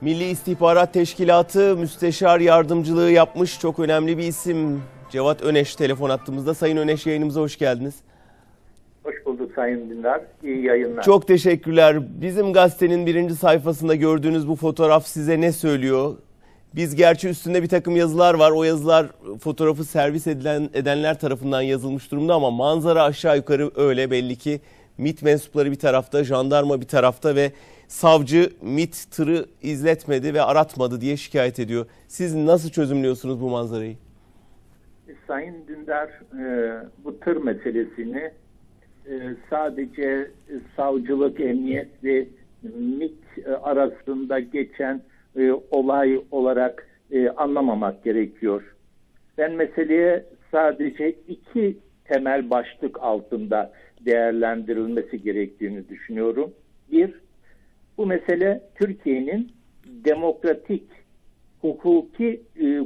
Milli İstihbarat Teşkilatı müsteşar yardımcılığı yapmış çok önemli bir isim. Cevat Öneş telefon attığımızda. Sayın Öneş yayınımıza hoş geldiniz. Hoş bulduk Sayın Dündar. İyi yayınlar. Çok teşekkürler. Bizim gazetenin birinci sayfasında gördüğünüz bu fotoğraf size ne söylüyor? Biz gerçi üstünde bir takım yazılar var. O yazılar fotoğrafı servis edilen, edenler tarafından yazılmış durumda ama manzara aşağı yukarı öyle belli ki MIT mensupları bir tarafta, jandarma bir tarafta ve savcı MIT tırı izletmedi ve aratmadı diye şikayet ediyor. Siz nasıl çözümlüyorsunuz bu manzarayı? Sayın Dündar e, bu tır meselesini e, sadece savcılık, emniyet ve MIT e, arasında geçen e, olay olarak e, anlamamak gerekiyor. Ben meseleye sadece iki temel başlık altında değerlendirilmesi gerektiğini düşünüyorum. Bir, bu mesele Türkiye'nin demokratik, hukuki e,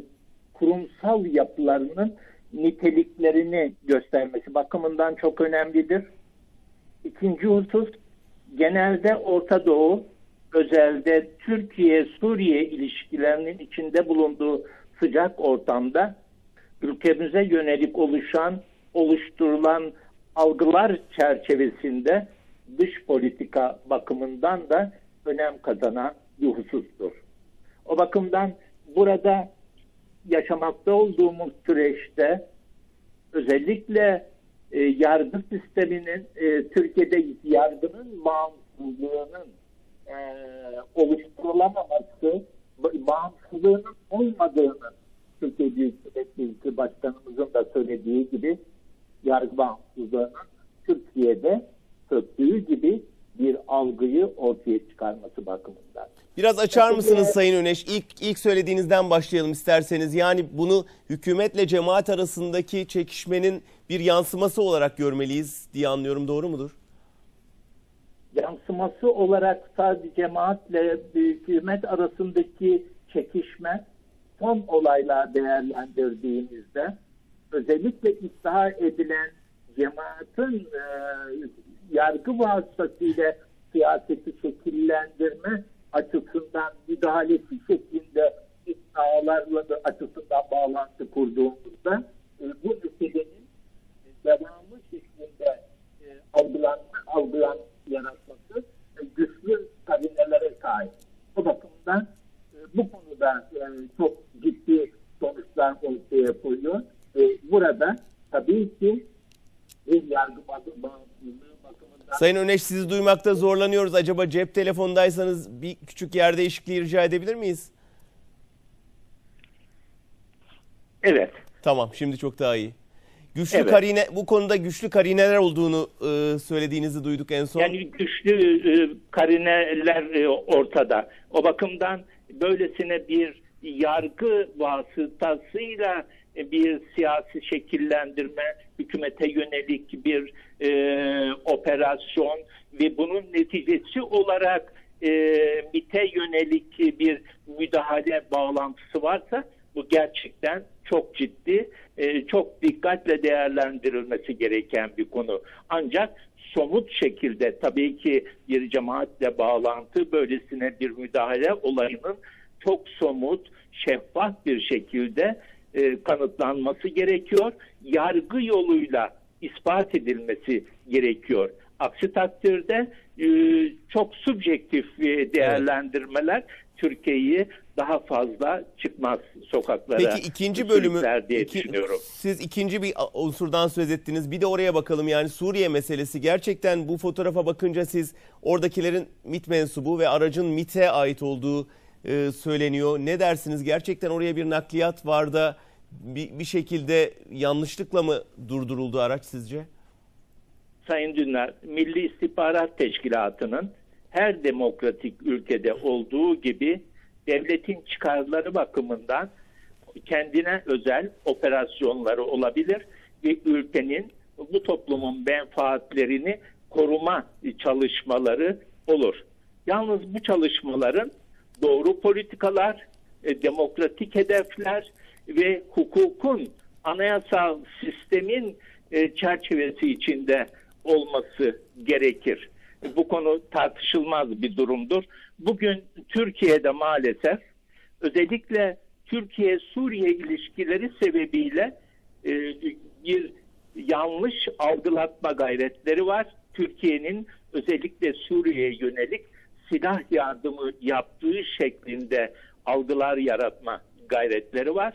kurumsal yapılarının niteliklerini göstermesi bakımından çok önemlidir. İkinci husus, genelde Orta Doğu, özelde Türkiye-Suriye ilişkilerinin içinde bulunduğu sıcak ortamda ülkemize yönelik oluşan, oluşturulan algılar çerçevesinde dış politika bakımından da önem kazanan bir husustur. O bakımdan burada yaşamakta olduğumuz süreçte özellikle e, yargı sisteminin e, Türkiye'de yargının bağımsızlığının e, oluşturulamaması, bağımsızlığının olmadığını Türkiye Büyük Millet Meclisi Başkanımızın da söylediği gibi yargı bağımsızlığının Türkiye'de söktüğü gibi bir algıyı ortaya çıkarması bakımından. Biraz açar mısınız Sayın Öneş? İlk, ilk söylediğinizden başlayalım isterseniz. Yani bunu hükümetle cemaat arasındaki çekişmenin bir yansıması olarak görmeliyiz diye anlıyorum. Doğru mudur? Yansıması olarak sadece cemaatle hükümet arasındaki çekişme son olaylar değerlendirdiğimizde özellikle iddia edilen cemaatin e, yargı vasıtasıyla siyaseti şekillendirme açısından müdahalesi şeklinde iddialarla da açısından bağlantı kurduğumuzda e, bu meselenin devamı şeklinde e, algılanma, algılan yaratması e, güçlü karinelere sahip. O bakımdan e, bu konuda e, çok ciddi sonuçlar ortaya koyuyor. E, burada tabii ki bir yargı bağımsızlığı bakımından Sayın Öneş sizi duymakta zorlanıyoruz. Acaba cep telefondaysanız bir küçük yer değişikliği rica edebilir miyiz? evet Tamam şimdi çok daha iyi. Güçlü Evet. karine bu konuda güçlü karineler olduğunu e, söylediğinizi duyduk en son. Yani güçlü e, karineler e, ortada. O bakımdan böylesine bir yargı vasıtasıyla bir siyasi şekillendirme, hükümete yönelik bir e, operasyon ve bunun neticesi olarak e, MIT'e yönelik bir müdahale bağlantısı varsa bu gerçekten çok ciddi, e, çok dikkatle değerlendirilmesi gereken bir konu. Ancak somut şekilde tabii ki bir cemaatle bağlantı böylesine bir müdahale olayının çok somut, şeffaf bir şekilde e, kanıtlanması gerekiyor. Yargı yoluyla ispat edilmesi gerekiyor. Aksi takdirde e, çok subjektif e, değerlendirmeler Türkiye'yi daha fazla çıkmaz sokaklara. Peki ikinci bölümü diye iki- düşünüyorum. siz ikinci bir unsurdan söz ettiniz. Bir de oraya bakalım yani Suriye meselesi. Gerçekten bu fotoğrafa bakınca siz oradakilerin MIT mensubu ve aracın MIT'e ait olduğu e, söyleniyor. Ne dersiniz? Gerçekten oraya bir nakliyat var da bir, bir şekilde yanlışlıkla mı durduruldu araç sizce? Sayın Dündar, Milli İstihbarat Teşkilatı'nın her demokratik ülkede olduğu gibi devletin çıkarları bakımından kendine özel operasyonları olabilir ve ülkenin bu toplumun menfaatlerini koruma çalışmaları olur. Yalnız bu çalışmaların doğru politikalar, e, demokratik hedefler ve hukukun anayasal sistemin e, çerçevesi içinde olması gerekir. bu konu tartışılmaz bir durumdur. Bugün Türkiye'de maalesef özellikle Türkiye-Suriye ilişkileri sebebiyle e, bir yanlış algılatma gayretleri var. Türkiye'nin özellikle Suriye'ye yönelik silah yardımı yaptığı şeklinde algılar yaratma gayretleri var.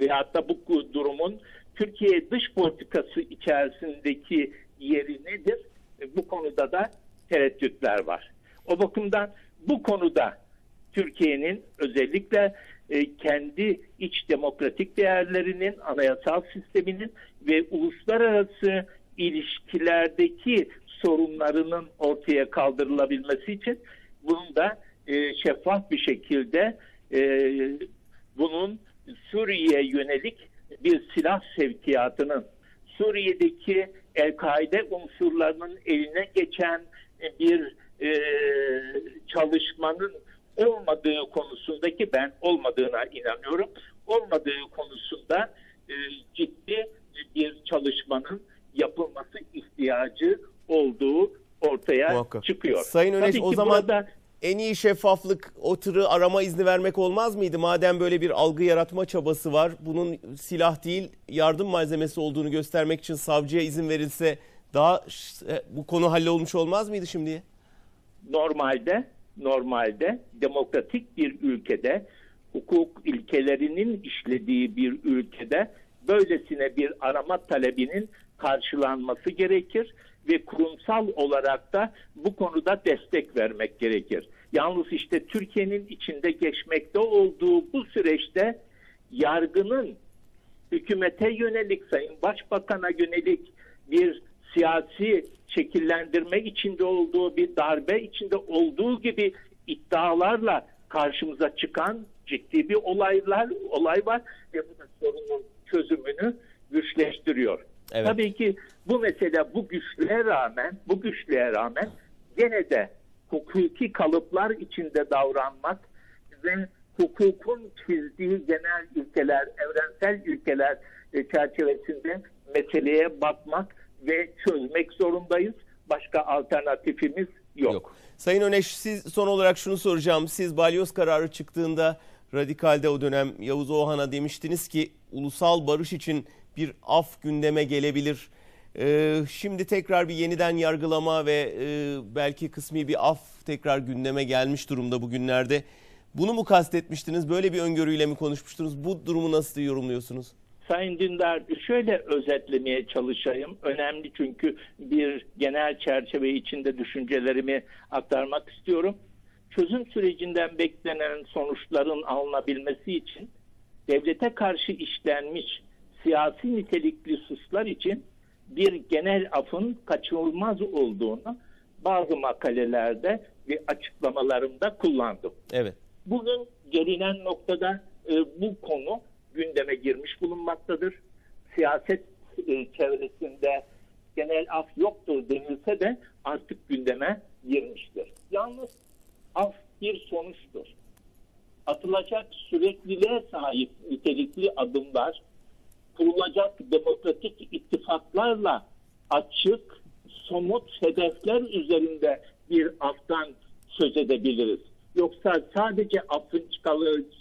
Ve hatta bu durumun Türkiye dış politikası içerisindeki yeri nedir? E, Bu konuda da tereddütler var. O bakımdan bu konuda Türkiye'nin özellikle e, kendi iç demokratik değerlerinin, anayasal sisteminin ve uluslararası ilişkilerdeki sorunlarının ortaya kaldırılabilmesi için bunun da e, şeffaf bir şekilde e, bunun Suriye'ye yönelik bir silah sevkiyatının Suriye'deki El-Kaide unsurlarının eline geçen bir e, çalışmanın olmadığı konusundaki ben olmadığına inanıyorum. Olmadığı konusunda e, ciddi bir çalışmanın yapılması ihtiyacı Muhakkak. çıkıyor. Sayın Öneş Tabii o zaman burada en iyi şeffaflık o tırı arama izni vermek olmaz mıydı? Madem böyle bir algı yaratma çabası var. Bunun silah değil yardım malzemesi olduğunu göstermek için savcıya izin verilse daha e, bu konu hallolmuş olmaz mıydı şimdiye? normalde normalde demokratik bir ülkede hukuk ilkelerinin işlediği bir ülkede böylesine bir arama talebinin karşılanması gerekir ve kurumsal olarak da bu konuda destek vermek gerekir. Yalnız işte Türkiye'nin içinde geçmekte olduğu bu süreçte yargının hükümete yönelik, Sayın Başbakan'a yönelik bir siyasi şekillendirme içinde olduğu, bir darbe içinde olduğu gibi iddialarla karşımıza çıkan ciddi bir olaylar olay var ve bu da sorunun çözümünü güçleştiriyor. Evet. Tabii ki bu mesele bu güçlüğe rağmen, bu güçlüğe rağmen gene de hukuki kalıplar içinde davranmak ve hukukun çizdiği genel ilkeler, evrensel ilkeler e, çerçevesinde meseleye bakmak ve çözmek zorundayız. Başka alternatifimiz yok. Yok. Sayın Öneş siz son olarak şunu soracağım. Siz balyoz kararı çıktığında Radikal'de o dönem Yavuz Oğan'a demiştiniz ki ulusal barış için bir af gündeme gelebilir. Ee, şimdi tekrar bir yeniden yargılama ve e, belki kısmi bir af tekrar gündeme gelmiş durumda bugünlerde. Bunu mu kastetmiştiniz? Böyle bir öngörüyle mi konuşmuştunuz? Bu durumu nasıl yorumluyorsunuz? Sayın Dündar şöyle özetlemeye çalışayım. Önemli çünkü bir genel çerçeve içinde düşüncelerimi aktarmak istiyorum. Çözüm sürecinden beklenen sonuçların alınabilmesi için devlete karşı işlenmiş siyasi nitelikli suçlar için bir genel afın kaçınılmaz olduğunu bazı makalelerde ve açıklamalarımda kullandım. Evet. Bugün gelinen noktada e, bu konu gündeme girmiş bulunmaktadır. Siyaset e, çevresinde genel af yoktur denilse de artık gündeme girmiştir. Yalnız af bir sonuçtur. Atılacak sürekliliğe sahip nitelikli adımlar, kurulacak demokratik ittifaklarla açık, somut hedefler üzerinde bir aftan söz edebiliriz. Yoksa sadece affın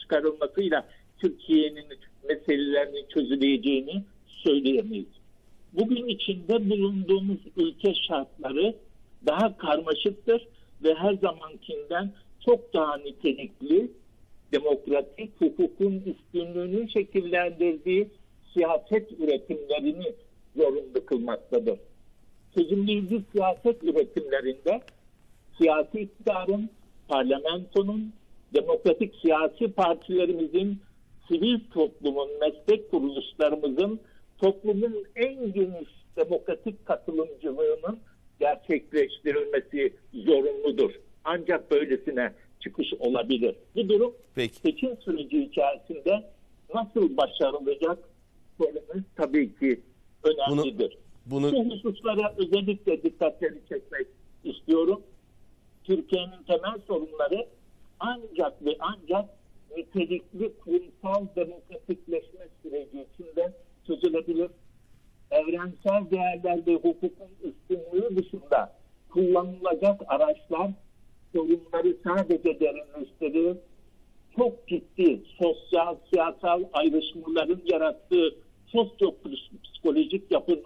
çıkarılmasıyla Türkiye'nin meselelerinin çözüleceğini söyleyemeyiz. Bugün içinde bulunduğumuz ülke şartları daha karmaşıktır ve her zamankinden çok daha nitelikli, demokratik hukukun üstünlüğünü şekillendirdiği siyaset üretimlerini zorunlu kılmaktadır. Çözümleyici siyaset üretimlerinde siyasi iktidarın, parlamentonun, demokratik siyasi partilerimizin, sivil toplumun, meslek kuruluşlarımızın, toplumun en geniş demokratik katılımcılığının gerçekleştirilmesi zorunludur. Ancak böylesine çıkış olabilir. Bu durum Peki. seçim süreci içerisinde nasıl başarılacak söylememiz tabii ki önemlidir. Bunu Bu hususlara özellikle dikkatleri çekmek istiyorum. Türkiye'nin temel sorunları ancak ve ancak nitelikli kurumsal demokratikleşme süreci içinde çözülebilir. Evrensel değerler ve hukukun üstünlüğü dışında kullanılacak araçlar sorunları sadece derinleştirir. Çok ciddi sosyal, siyasal ayrışmaların yarattığı sosyo-psikolojik yapının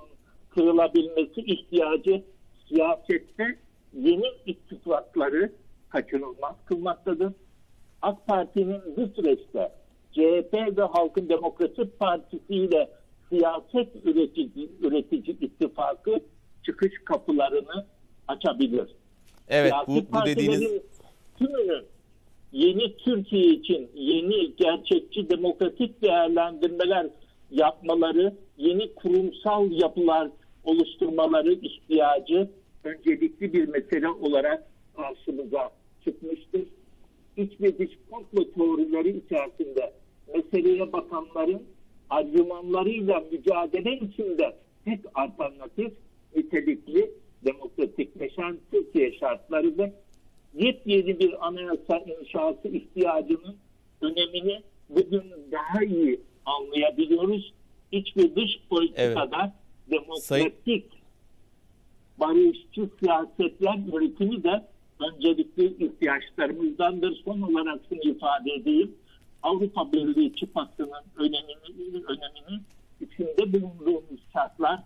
kırılabilmesi ihtiyacı siyasette yeni ittifakları kaçınılmaz kılmaktadır. AK Parti'nin bu süreçte CHP ve Halkın Demokrasi Partisi ile siyaset üretici, üretici ittifakı çıkış kapılarını açabilir. Evet Siyasi bu, bu dediğiniz tümünün yeni Türkiye için yeni gerçekçi demokratik değerlendirmeler yapmaları, yeni kurumsal yapılar oluşturmaları ihtiyacı öncelikli bir mesele olarak karşımıza çıkmıştır. İç ve dış komplo teorileri içerisinde meseleye bakanların argümanlarıyla mücadele içinde tek alternatif nitelikli demokratikleşen Türkiye şartları ve yepyeni bir anayasa inşası ihtiyacının önemini bugün daha iyi anlayabiliyoruz. İç ve dış politikada demokratik barışçı siyasetler yönetimi de öncelikli ihtiyaçlarımızdandır. Son olarak şunu ifade edeyim. Avrupa Birliği çip hattının önemini, önemini içinde bulunduğumuz şartlar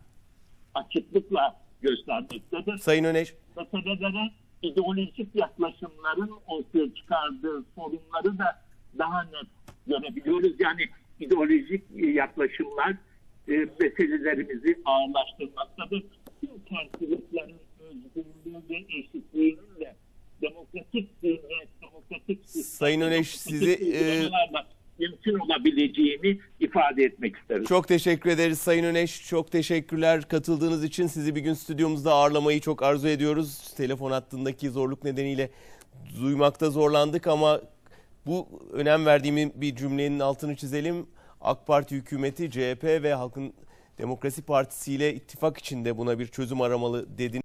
açıklıkla göstermektedir Sayın Öneş meselelere ideolojik yaklaşımların ortaya çıkardığı sorunları da daha net görebiliyoruz. Yani ideolojik yaklaşımlar e, meselelerimizi ağırlaştırmaktadır. Tüm farklılıkların özgürlüğü ve eşitliğinin de demokratik zihniyet, demokratik Sayın Öneş, sizi, e, mümkün olabileceğini ifade etmek isterim. çok teşekkür ederiz Sayın Öneş. Çok teşekkürler katıldığınız için. Sizi bir gün stüdyomuzda ağırlamayı çok arzu ediyoruz. Telefon hattındaki zorluk nedeniyle duymakta zorlandık ama bu önem verdiğim bir cümlenin altını çizelim. AK Parti hükümeti CHP ve Halkın Demokrasi Partisi ile ittifak içinde buna bir çözüm aramalı dedi.